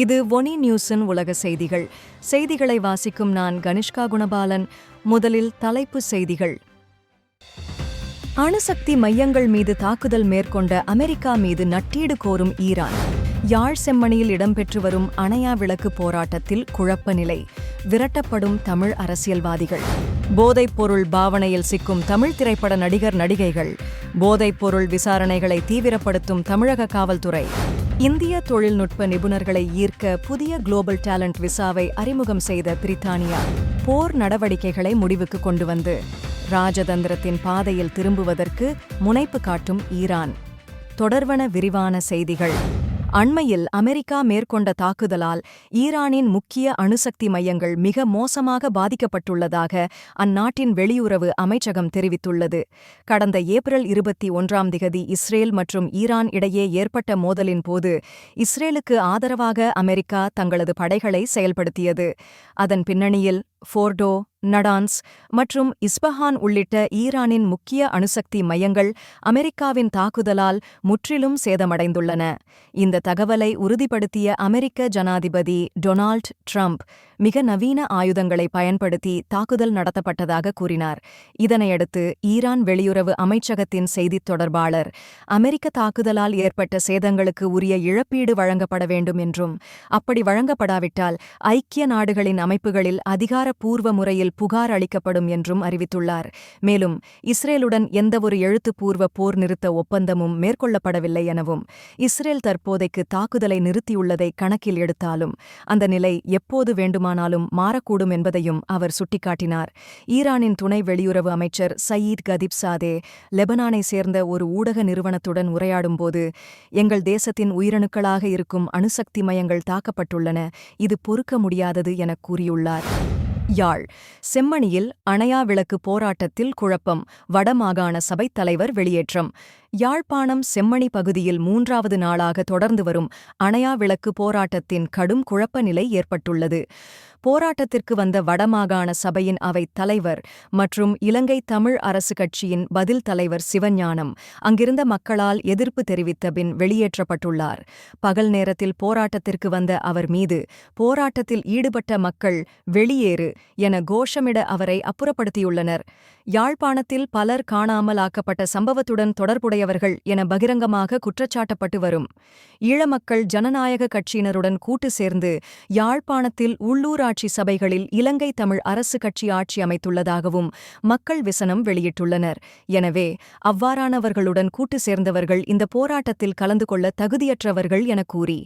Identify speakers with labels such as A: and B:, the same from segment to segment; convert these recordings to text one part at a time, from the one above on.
A: இது ஒனி நியூஸின் உலக செய்திகள். செய்திகளை வாசிக்கும் நான் கனிஷ்கா குணபாலன். முதலில் தலைப்பு செய்திகள். அணுசக்தி மையங்கள் மீது தாக்குதல் மேற்கொண்ட அமெரிக்கா மீது நட்டீடு கோரும் ஈரான். யாழ் செம்மணியில் இடம்பெற்று வரும் அணையா விளக்கு போராட்டத்தில் குழப்ப நிலை. விரட்டப்படும் தமிழ் அரசியல்வாதிகள். போதைப்பொருள் பாவனையில் சிக்கும் தமிழ் திரைப்பட நடிகர் நடிகைகள். போதைப்பொருள் விசாரணைகளை தீவிரப்படுத்தும் தமிழக காவல்துறை. இந்திய தொழில்நுட்ப நிபுணர்களை ஈர்க்க புதிய குளோபல் டேலண்ட் விசாவை அறிமுகம் செய்த பிரித்தானியா போர் நடவடிக்கைகளை முடிவுக்கு கொண்டு வந்து. ராஜதந்திரத்தின் பாதையில் திரும்புவதற்கு முனைப்பு காட்டும் ஈரான். தொடர்வன விரிவான செய்திகள். அண்மையில் அமெரிக்கா மேற்கொண்ட தாக்குதலால் ஈரானின் முக்கிய அணுசக்தி மையங்கள் மிக மோசமாக பாதிக்கப்பட்டுள்ளதாக அந்நாட்டின் வெளியுறவு அமைச்சகம் தெரிவித்துள்ளது. கடந்த ஏப்ரல் இருபத்தி ஒன்றாம் திகதி இஸ்ரேல் மற்றும் ஈரான் இடையே ஏற்பட்ட மோதலின் போது இஸ்ரேலுக்கு ஆதரவாக அமெரிக்கா தங்களது படைகளை செயல்படுத்தியது. அதன் பின்னணியில் ஃபோர்டோ நடான்ஸ் மற்றும் இஸ்பஹான் உள்ளிட்ட ஈரானின் முக்கிய அணுசக்தி மையங்கள் அமெரிக்காவின் தாக்குதலால் முற்றிலும் சேதமடைந்துள்ளன. இந்த தகவலை உறுதிப்படுத்திய அமெரிக்க ஜனாதிபதி டொனால்ட் ட்ரம்ப் மிக நவீன ஆயுதங்களை பயன்படுத்தி தாக்குதல் நடத்தப்பட்டதாக கூறினார். இதனையடுத்து ஈரான் வெளியுறவு அமைச்சகத்தின் செய்தித் தொடர்பாளர் அமெரிக்க தாக்குதலால் ஏற்பட்ட சேதங்களுக்கு உரிய இழப்பீடு வழங்கப்பட வேண்டும் என்றும் அப்படி வழங்கப்படாவிட்டால் ஐக்கிய நாடுகளின் அமைப்புகளில் அதிகார அதிகாரப்பூர்வ முறையில் புகார் அளிக்கப்படும் என்றும் அறிவித்துள்ளார். மேலும் இஸ்ரேலுடன் எந்தவொரு எழுத்துப்பூர்வ போர் நிறுத்த ஒப்பந்தமும் மேற்கொள்ளப்படவில்லை எனவும் இஸ்ரேல் தற்போதைக்கு தாக்குதலை நிறுத்தியுள்ளதை கணக்கில் எடுத்தாலும் அந்த நிலை எப்போது வேண்டுமானாலும் மாறக்கூடும் என்பதையும் அவர் சுட்டிக்காட்டினார். ஈரானின் துணை வெளியுறவு அமைச்சர் சயீத் கதீப் சாதே லெபனானை சேர்ந்த ஒரு ஊடக நிறுவனத்துடன் உரையாடும்போது எங்கள் தேசத்தின் உயிரணுக்களாக இருக்கும் அணுசக்தி மையங்கள் தாக்கப்பட்டுள்ளன. இது பொறுக்க முடியாதது எனக் கூறியுள்ளார். யாழ். செம்மணியில் அணையா விளக்கு போராட்டத்தில் குழப்பம் வடமாகாண சபைத் தலைவர் வெளியேற்றம். யாழ்ப்பாணம் செம்மணி பகுதியில் மூன்றாவது நாளாக தொடர்ந்து வரும் அணையா விளக்கு போராட்டத்தின் கடும் குழப்ப நிலை ஏற்பட்டுள்ளது. போராட்டத்திற்கு வந்த வடமாகாண சபையின் அவைத் தலைவர் மற்றும் இலங்கை தமிழ் அரசு கட்சியின் பதில் தலைவர் சிவஞானம் அங்கிருந்த மக்களால் எதிர்ப்பு தெரிவித்த பின் வெளியேற்றப்பட்டுள்ளார். பகல் நேரத்தில் போராட்டத்திற்கு வந்த அவர் மீது போராட்டத்தில் ஈடுபட்ட மக்கள் வெளியேறு என கோஷமிட அவரை அப்புறப்படுத்தியுள்ளனர். யாழ்ப்பாணத்தில் பலர் காணாமல் ஆக்கப்பட்ட சம்பவத்துடன் தொடர்புடையவர்கள் என பகிரங்கமாக குற்றச்சாட்டப்பட்டு வரும். ஈழமக்கள் ஜனநாயக கட்சியினருடன் கூட்டு சேர்ந்து யாழ்ப்பாணத்தில் உள்ளூராட்சி சபைகளில் இலங்கை தமிழ் அரசு கட்சி ஆட்சி அமைத்துள்ளதாகவும் மக்கள் விசனம் வெளியிட்டுள்ளனர். எனவே அவ்வாறானவர்களுடன் கூட்டு சேர்ந்தவர்கள் இந்த போராட்டத்தில் கலந்து கொள்ள தகுதியற்றவர்கள் என கூறி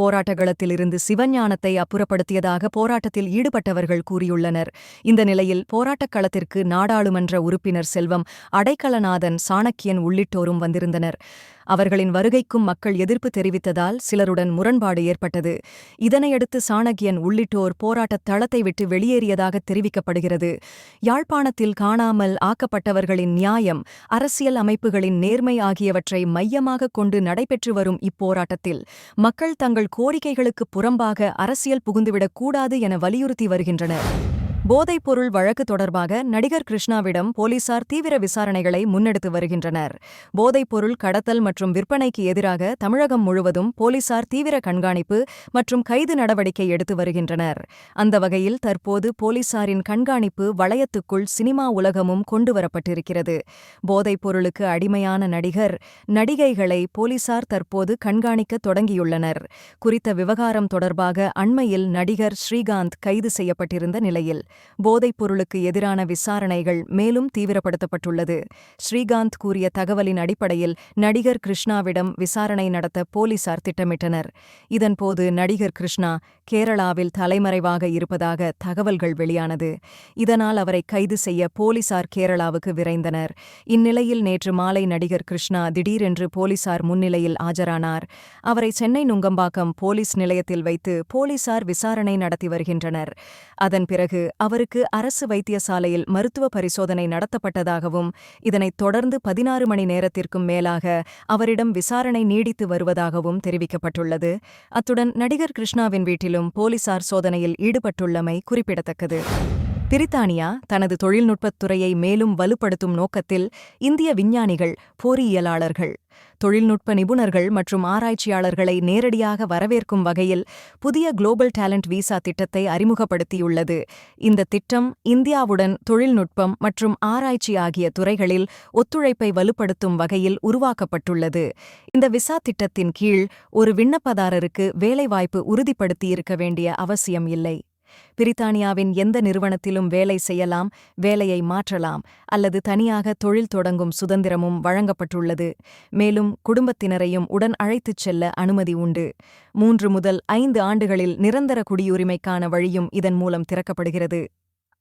A: போராட்டகளத்திலிருந்து சிவஞானத்தை அப்புறப்படுத்தியதாக போராட்டத்தில் ஈடுபட்டவர்கள் கூறியுள்ளனர். இந்த நிலையில் போராட்டக் களத்திற்கு நாடாளுமன்ற உறுப்பினர் செல்வம் அடைக்கலநாதன் சாணக்கியன் உள்ளிட்டோரும் வந்திருந்தனர். அவர்களின் வருகைக்கும் மக்கள் எதிர்ப்பு தெரிவித்ததால் சிலருடன் முரண்பாடு ஏற்பட்டது. இதனையடுத்து சாணக்கியன் உள்ளிட்டோர் போராட்டத் தளத்தை விட்டு வெளியேறியதாக தெரிவிக்கப்படுகிறது. யாழ்ப்பாணத்தில் காணாமல் ஆக்கப்பட்டவர்களின் நியாயம் அரசியல் அமைப்புகளின் நேர்மை ஆகியவற்றை மையமாகக் கொண்டு நடைபெற்று வரும் இப்போராட்டத்தில் மக்கள் தங்கள் கோரிக்கைகளுக்கு புறம்பாக அரசியல் புகுந்துவிடக் கூடாது என வலியுறுத்தி வருகின்றனர். போதைப்பொருள் வழக்கு தொடர்பாக நடிகர் கிருஷ்ணாவிடம் போலீசார் தீவிர விசாரணைகளை முன்னெடுத்து வருகின்றனர். போதைப்பொருள் கடத்தல் மற்றும் விற்பனைக்கு எதிராக தமிழகம் முழுவதும் போலீசார் தீவிர கண்காணிப்பு மற்றும் கைது நடவடிக்கை எடுத்து வருகின்றனர். அந்த வகையில் தற்போது போலீசாரின் கண்காணிப்பு வளையத்துக்குள் சினிமா உலகமும் கொண்டுவரப்பட்டிருக்கிறது போதைப்பொருளுக்கு அடிமையான நடிகர் நடிகைகளை போலீசார் தற்போது கண்காணிக்க தொடங்கியுள்ளனர். குறித்த விவகாரம் தொடர்பாக அண்மையில் நடிகர் ஸ்ரீகாந்த் கைது செய்யப்பட்டிருந்த நிலையில் போதைப் பொருளுக்கு எதிரான விசாரணைகள் மேலும் தீவிரப்படுத்தப்பட்டுள்ளது. ஸ்ரீகாந்த் கூறிய தகவலின் அடிப்படையில் நடிகர் கிருஷ்ணாவிடம் விசாரணை நடத்த போலீசார் திட்டமிட்டனர். இதன்போது நடிகர் கிருஷ்ணா கேரளாவில் தலைமறைவாக இருப்பதாக தகவல்கள் வெளியானது. இதனால் அவரை கைது செய்ய போலீசார் கேரளாவுக்கு விரைந்தனர். இந்நிலையில் நேற்று மாலை நடிகர் கிருஷ்ணா திடீரென்று போலீசார் முன்னிலையில் ஆஜரானார். அவரை சென்னை நுங்கம்பாக்கம் போலீஸ் நிலையத்தில் வைத்து போலீசார் விசாரணை நடத்தி வருகின்றனர். அதன் பிறகு அவருக்கு அரசு வைத்தியசாலையில் மருத்துவ பரிசோதனை நடத்தப்பட்டதாகவும் இதனைத் தொடர்ந்து பதினாறு மணி நேரத்திற்கும் மேலாக அவரிடம் விசாரணை நீடித்து வருவதாகவும் தெரிவிக்கப்பட்டுள்ளது. அத்துடன் நடிகர் கிருஷ்ணாவின் வீட்டிலும் போலீசார் சோதனையில் ஈடுபட்டுள்ளமை குறிப்பிடத்தக்கது. பிரித்தானியா தனது தொழில்நுட்பத் துறையை மேலும் வலுப்படுத்தும் நோக்கத்தில் இந்திய விஞ்ஞானிகள் பொறியியலாளர்கள். தொழில்நுட்ப நிபுணர்கள் மற்றும் ஆராய்ச்சியாளர்களை நேரடியாக வரவேற்கும் வகையில் புதிய குளோபல் டேலண்ட் விசா திட்டத்தை அறிமுகப்படுத்தியுள்ளது. இந்த திட்டம் இந்தியாவுடன் தொழில்நுட்பம் மற்றும் ஆராய்ச்சி ஆகிய துறைகளில் ஒத்துழைப்பை வலுப்படுத்தும் வகையில் உருவாக்கப்பட்டுள்ளது. இந்த விசா திட்டத்தின் கீழ் ஒரு விண்ணப்பதாரருக்கு வேலைவாய்ப்பு உறுதிப்படுத்தியிருக்க வேண்டிய அவசியம் இல்லை. பிரித்தானியாவின் எந்த நிறுவனத்திலும் வேலை செய்யலாம் வேலையை மாற்றலாம் அல்லது தனியாக தொழில் தொடங்கும் சுதந்திரமும் வழங்கப்பட்டுள்ளது. மேலும் குடும்பத்தினரையும் உடன் அழைத்துச் செல்ல அனுமதி உண்டு. மூன்று முதல் ஐந்து ஆண்டுகளில் நிரந்தர குடியுரிமைக்கான வழியும் இதன் மூலம் திறக்கப்படுகிறது.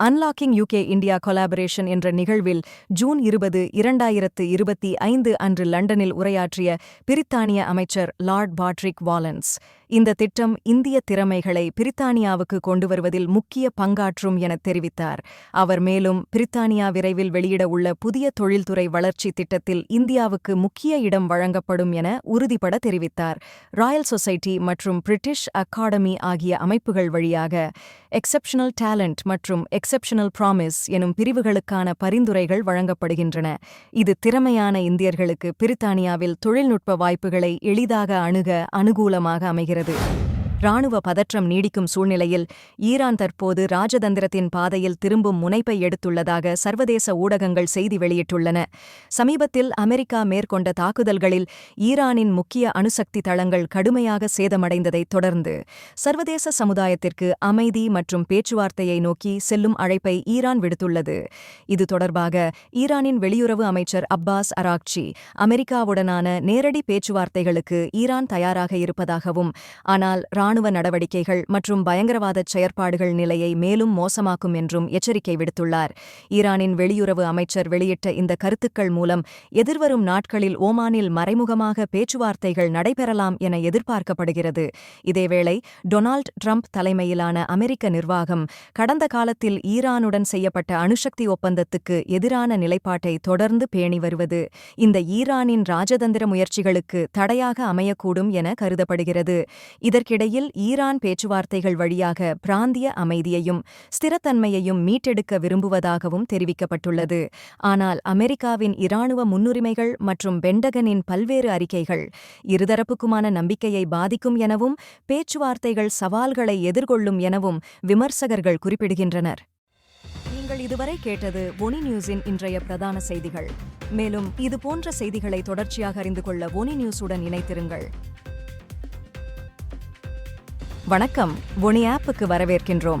A: அன்லாக்கிங் யூகே இந்தியா கொலாபரேஷன் என்ற நிகழ்வில் ஜூன் இருபது இரண்டாயிரத்து இருபத்தி ஐந்து அன்று லண்டனில் உரையாற்றிய பிரித்தானிய அமைச்சர் லார்ட் பாட்ரிக் வாலன்ஸ் இந்த திட்டம் இந்திய திறமைகளை பிரித்தானியாவுக்கு கொண்டு வருவதில் முக்கிய பங்காற்றும் என தெரிவித்தார். அவர் மேலும் பிரித்தானியா விரைவில் வெளியிட உள்ள புதிய தொழில்துறை வளர்ச்சி திட்டத்தில் இந்தியாவுக்கு முக்கிய இடம் வழங்கப்படும் என உறுதிபட தெரிவித்தார். ராயல் சொசைட்டி மற்றும் பிரிட்டிஷ் அகாடமி ஆகிய அமைப்புகள் வழியாக எக்ஸெப்ஷனல் டேலண்ட் மற்றும் எக்ஸெப்ஷனல் ப்ராமிஸ் எனும் பிரிவுகளுக்கான பரிந்துரைகள் வழங்கப்படுகின்றன. இது திறமையான இந்தியர்களுக்கு பிரித்தானியாவில் தொழில்நுட்ப வாய்ப்புகளை எளிதாக அணுக அனுகூலமாக அமைகிறது. മറക്കരുത് ராணுவ பதற்றம் நீடிக்கும் சூழ்நிலையில் ஈரான் தற்போது ராஜதந்திரத்தின் பாதையில் திரும்பும் முனைப்பை எடுத்துள்ளதாக சர்வதேச ஊடகங்கள் செய்தி வெளியிட்டுள்ளன. சமீபத்தில் அமெரிக்கா மேற்கொண்ட தாக்குதல்களில் ஈரானின் முக்கிய அணுசக்தி தளங்கள் கடுமையாக சேதமடைந்ததைத் தொடர்ந்து சர்வதேச சமுதாயத்திற்கு அமைதி மற்றும் பேச்சுவார்த்தையை நோக்கி செல்லும் அழைப்பை ஈரான் விடுத்துள்ளது. இது தொடர்பாக ஈரானின் வெளியுறவு அமைச்சர் அப்பாஸ் அராக்சி அமெரிக்காவுடனான நேரடி பேச்சுவார்த்தைகளுக்கு ஈரான் தயாராக இருப்பதாகவும் ஆனால் ராணுவ நடவடிக்கைகள் மற்றும் பயங்கரவாதச் செயற்பாடுகள் நிலையை மேலும் மோசமாக்கும் என்றும் எச்சரிக்கை விடுத்துள்ளார். ஈரானின் வெளியுறவு அமைச்சர் வெளியிட்ட இந்த கருத்துக்கள் மூலம் எதிர்வரும் நாட்களில் ஓமானில் மறைமுகமாக பேச்சுவார்த்தைகள் நடைபெறலாம் என எதிர்பார்க்கப்படுகிறது. இதேவேளை டொனால்ட் ட்ரம்ப் தலைமையிலான அமெரிக்க நிர்வாகம் கடந்த காலத்தில் ஈரானுடன் செய்யப்பட்ட அணுசக்தி ஒப்பந்தத்துக்கு எதிரான நிலைப்பாட்டை தொடர்ந்து பேணி வருவது இந்த ஈரானின் ராஜதந்திர முயற்சிகளுக்கு தடையாக அமையக்கூடும் என கருதப்படுகிறது. இதற்கிடையே இதற்கிடையில் ஈரான் பேச்சுவார்த்தைகள் வழியாக பிராந்திய அமைதியையும் ஸ்திரத்தன்மையையும் மீட்டெடுக்க விரும்புவதாகவும் தெரிவிக்கப்பட்டுள்ளது. ஆனால் அமெரிக்காவின் இராணுவ முன்னுரிமைகள் மற்றும் பெண்டகனின் பல்வேறு அறிக்கைகள் இருதரப்புக்குமான நம்பிக்கையை பாதிக்கும் எனவும் பேச்சுவார்த்தைகள் சவால்களை எதிர்கொள்ளும் எனவும் விமர்சகர்கள் குறிப்பிடுகின்றனர். நீங்கள் இதுவரை கேட்டது ஒனி நியூஸின் இன்றைய பிரதான செய்திகள். மேலும் இதுபோன்ற செய்திகளை தொடர்ச்சியாக அறிந்து கொள்ள ஒனி நியூஸுடன் இணைத்திருங்கள் வணக்கம். ஒனி ஆப்புக்கு வரவேற்கின்றோம்.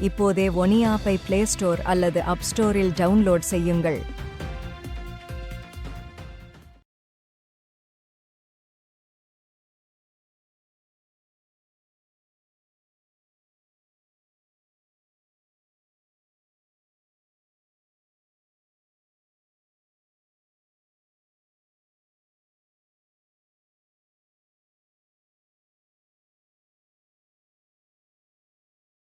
A: இப்போதே ஒனியாப்பை பிளே ஸ்டோர் அல்லது அப் ஸ்டோரில் டவுன்லோட் செய்யுங்கள்.